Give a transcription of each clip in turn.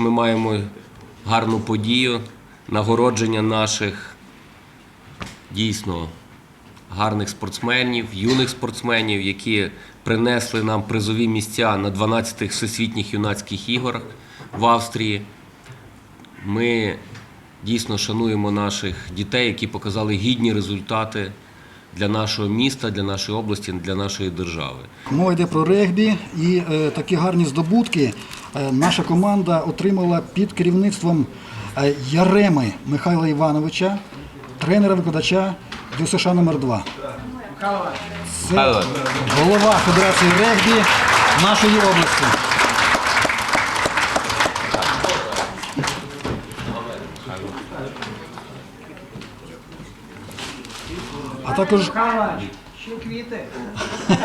Ми маємо гарну подію, нагородження наших дійсно гарних спортсменів, юних спортсменів, які принесли нам призові місця на 12-х всесвітніх юнацьких ігорах в Австрії. Ми дійсно шануємо наших дітей, які показали гідні результати для нашого міста, для нашої області, для нашої держави. Мова йде про регбі і е, такі гарні здобутки наша команда отримала під керівництвом е, Яреми Михайла Івановича, тренера-викладача ДЮСШ номер 2 Це голова Федерації регбі нашої області. А також Ще квіти.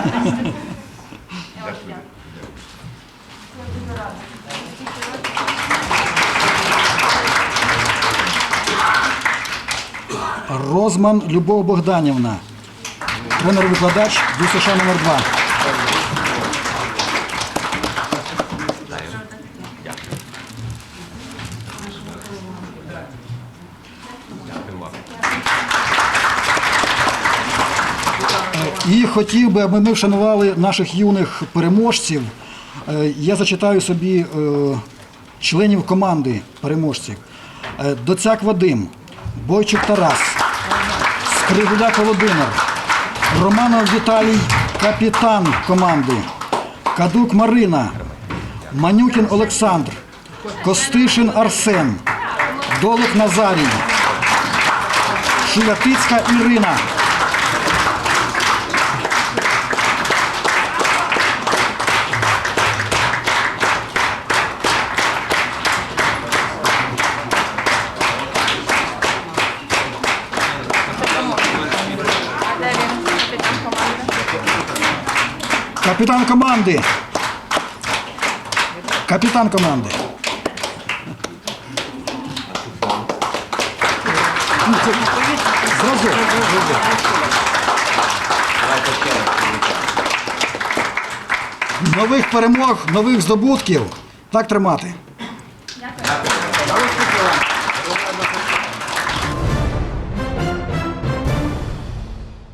Розман Любов Богданівна, тренер-викладач ДЮСШ номер 2 І хотів би, аби ми вшанували наших юних переможців. Е, Я зачитаю собі е, членів команди переможців. Е, Доцяк Вадим, Бойчук Тарас, Скригуляк Володимир, Романов Віталій, капітан команди, Кадук Марина, Манюкін Олександр, Костишин Арсен, Долик Назарій, Шулятицька Ірина. Капітан команди. Капітан команди. Нових перемог, нових здобутків. Так тримати. Дякую.